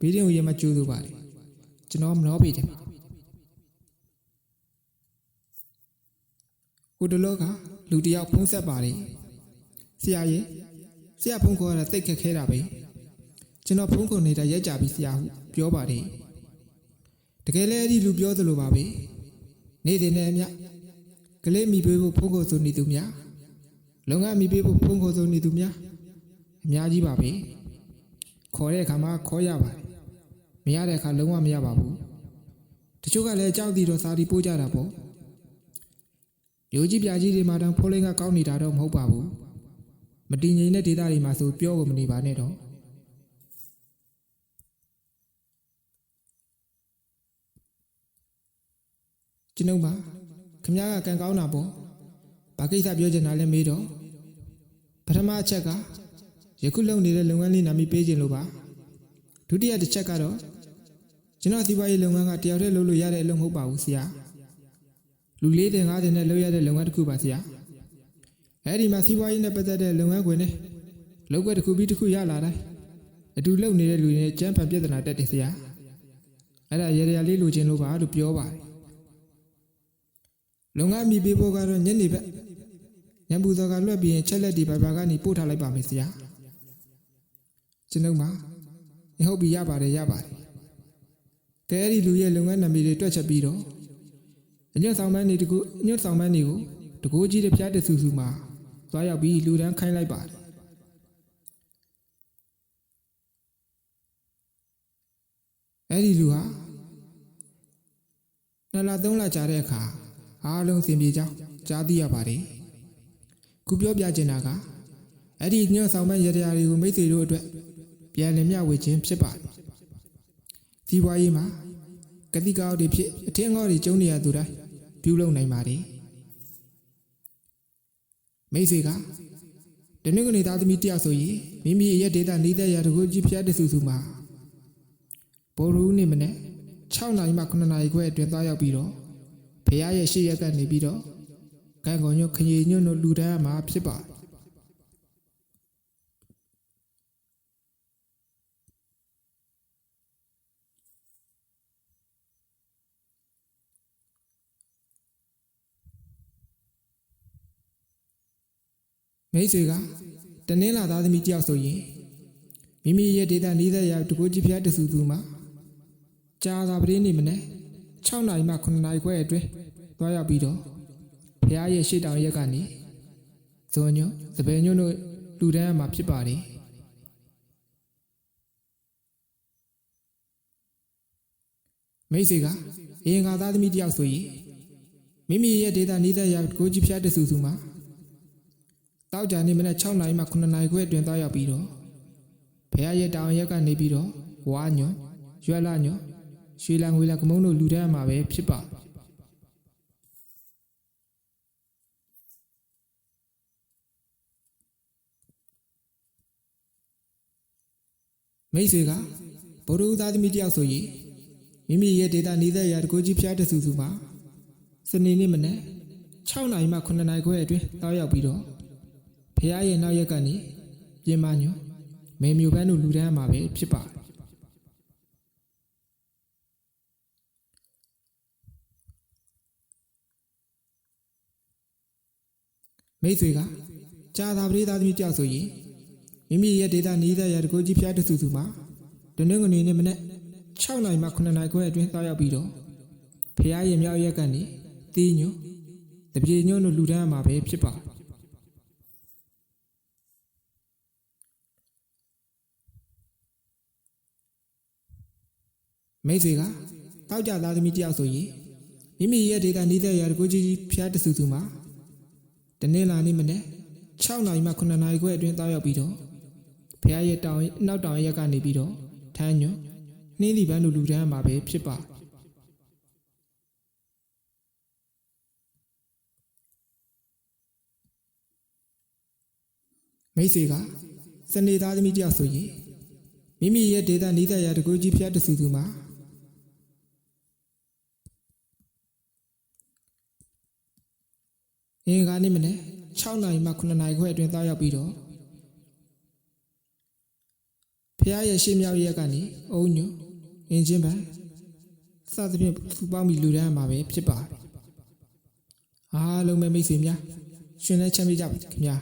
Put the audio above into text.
ဘေးရင်ကိုရမကျိုးသူပါလေကျွန်တော်မနှောပေတယ်ပါဟိုတလောကလူတစ်ယောက်ဖုံးဆက်ပါလေဆရာရဲ့ဆရာဖုံးခေါ်ရတာတိတ်ခက်ခဲတာပဲကျွန်တော်ဖုံးခေါ်နေတာရက်ကြပြီဆရာဟုပြောပါတယ်တကယ်လည်းအဲ့ဒီလူပြောသလိုပါပဲနေ့စဉ်နဲ့အမျှကလေးမိပေးဖို့ဖုံးခေါ်ဆိုနေသူများလုံငန်းမိပေးဖို့ဖုံးခေါ်ဆိုနေသူများအများကြီးပါပဲ ခေါ်တဲ့အခါမှာခေါ်ရပါတယ်မရတဲ့အခါလုံးဝမရပါဘူးတချို့ကလည်းကြောက်ပြီးတော့စာတီပို့ကြတာပေါ့မျိုးကြီးပြာကြီးတွေမှာတောင်ဖိုးလိန်ကကောင်းနေတာတော့မဟုတ်ပါဘူးမတည်ငြိမ်တဲ့ဒေသတွေမှာဆိုပြောကိုမနေပါနဲ့တော့ကျွန်ုပ်ပါခမ ्या ကကံကောင်းတာပေါ့ဘာကိစ္စပြောချင်တာလဲမေးတော့ပထမအချက်က ယခုလုပ်နေတဲ့လုပ်ငန်းလေးနာမည်ပေးခြင်းလို့ပါဒုတိယတစ်ချက်ကတော့ကျွန်တော်စီးပွားရေးလုပ်ငန်းကတယောက်တည်းလုပ်လို့ရတဲ့အလုပ်မဟုတ်ပါဘူးဆရာလူ၄တင်၅တင်နဲ့လုပ်ရတဲ့လုပ်ငန်းတစ်ခုပါဆရာအဲ့ဒီမှာစီးပွားရေးနဲ့ပတ်သက်တဲ့လုပ်ငန်းခွင်နဲ့လုပ်ကွက်တစ်ခုပြီးတစ်ခုရလာတိုင်းအတူလုပ်နေတဲ့လူတွေနဲ့ကြမ်းဖန်ပြဿနာတက်တယ်ဆရာအဲ့ဒါရေရလေးလိုချင်လို့ပါလို့ပြောပါတယ်လုပ်ငန်းမိပေးဖို့ကတော့ညနေဘက်ညံပူစော်ကလွှတ်ပြီးရင်ချက်လက်ဒီဘာဘာကနေပို့ထားလိုက်ပါမယ်ဆရာ ကျွန်ုပ်မှာမဟုတ်ပြီရပါတယ်ရပါတယ်ကဲအဲ့ဒီလူရဲ့လုပ်ငန်းနာမည်တွေတွက်ချက်ပြီးတော့အညွတ်ဆောင်မန်းနေတကူအညွတ်ဆောင်မန်းနေကိုတကူကြီးတစ်ပြားတစ်ဆူဆူမှာသွားရောက်ပြီးလူတန်းခိုင်းလိုက်ပါတယ်အဲ့ဒီလူဟာနှစ်လသုံးလကြာတဲ့အခါအားလုံးစင်ပြေကြောင်းကြားသိရပါတယ်ခုပြောပြချင်တာကအဲ့ဒီညွတ်ဆောင်မန်းရတရားတွေကိုမိတ်ဆွေတို့အတွက် ပြန်လည်မျှဝေခြင်းဖြစ်ပါတယ်စီးပွားရေးမှာကတိကောက်တွေဖြစ်အထင်ငေါတွေကျုံနေရသူတိုင်းပြုလုပ်နိုင်ပါတယ်မိတ်ဆွေကတနင်္ဂနွေသားသမီးတယောက်ဆိုရင်မိမိရဲ့ဒေတာနေတဲ့ရာတကူကြီးဖျားတဆူဆူမှာဘောရူးနေမနဲ့6နိုင်မှ9နိုင်ခွဲအတွင်းသွားရောက်ပြီးတော့ဖះရဲ့ရှေ့ရက်ကနေပြီးတော့ကံကုန်ညွတ်ခရီညွတ်တို့လူတန်းမှာဖြစ်ပါတယ် မိတ်ဆွေကတနင်္လာသားသမီးတယောက်ဆိုရင်မိမိရဲ့ဒေတာနေတဲ့ရာတကူကြီးဖျားတဆူဆူမှာကြာသာပရင်းနေမနဲ့6နိုင်မှ9နိုင်ခွဲအတွင်းသွားရောက်ပြီးတော့ဖះရဲ့ရှေ့တောင်ရက်ကနေဇွန်ညွတ်စပယ်ညွတ်တို့လူတန်းမှာဖြစ်ပါတယ်မိတ်ဆွေကအရင်ကသားသမီးတယောက်ဆိုရင်မိမိရဲ့ဒေတာနေတဲ့ရာကိုကြီးဖျားတဆူဆူမှာ တောက်ကြနေမနဲ့6နိုင်မှ9နိုင်ခွဲအတွင်းသွားရောက်ပြီးတော့ဖះရဲ့တောင်ရက်ကနေပြီးတော့ဝါညွတ်ရွက်လာညွတ်ရွှေလံငွေလံကမုံတို့လူတန်းမှာပဲဖြစ်ပါမိတ်ဆွေကဗုဒ္ဓဦးသားသမီးတယောက်ဆိုရင်မိမိရဲ့ဒေတာနေတဲ့ရာတကူကြီးဖျားတဆူဆူမှာစနေနေ့မနေ့6နိုင်မှ9နိုင်ခွဲအတွင်းတောက်ရောက်ပြီးတော့ ဖះရဲ့နောက်ရက်ကနေပြင်မညွမေမျိုးပန်းတို့လူတန်းမှာပဲဖြစ်ပါတယ်မိတ်ဆွေကကြာသာပရိသတ်သမီးတယောက်ဆိုရင်မိမိရဲ့ဒေတာနေတဲ့ရာတကူကြီးဖျားတဆူဆူမှာတနင်္ဂနွေနေ့မနေ့6နိုင်မှ9နိုင်ခွဲအတွင်းတောက်ရောက်ပြီးတော့ဖះရဲ့မြောက်ရက်ကနေတီးညွတပြေညွတို့လူတန်းမှာပဲဖြစ်ပါတယ် မိတ်ဆွေကတောက်ကြသားသမီးတယောက်ဆိုရင်မိမိရဲ့ဒေတာနေတဲ့ရာတကူကြီးဖျားတဆူဆူမှာတနင်္လာနေ့မနေ့6နိုင်မှ9နိုင်ခွဲအတွင်းတောက်ရောက်ပြီးတော့ဖះရဲ့တောင်နောက်တောင်ရက်ကနေပြီးတော့ထမ်းညွနှင်းလီပန်းတို့လူတန်းမှာပဲဖြစ်ပါမိတ်ဆွေကစနေသားသမီးတယောက်ဆိုရင်မိမိရဲ့ဒေတာနေတဲ့ရာတကူကြီးဖျားတဆူဆူမှာ အင်္ဂါနေ့မနေ့6နိုင်မှ9နိုင်ခွဲအတွင်းသားရောက်ပြီးတော့ဖဖះရဲ့ရှေ့မြောက်ရက်ကနေအုံညွအင်ဂျင်ပန်စသဖြင့်သူပေါင်းပြီးလူတန်းမှာပဲဖြစ်ပါတယ်အားလုံးပဲမိတ်ဆွေများရှင်လည်းချမ်းမြေ့ကြပါခင်ဗျာ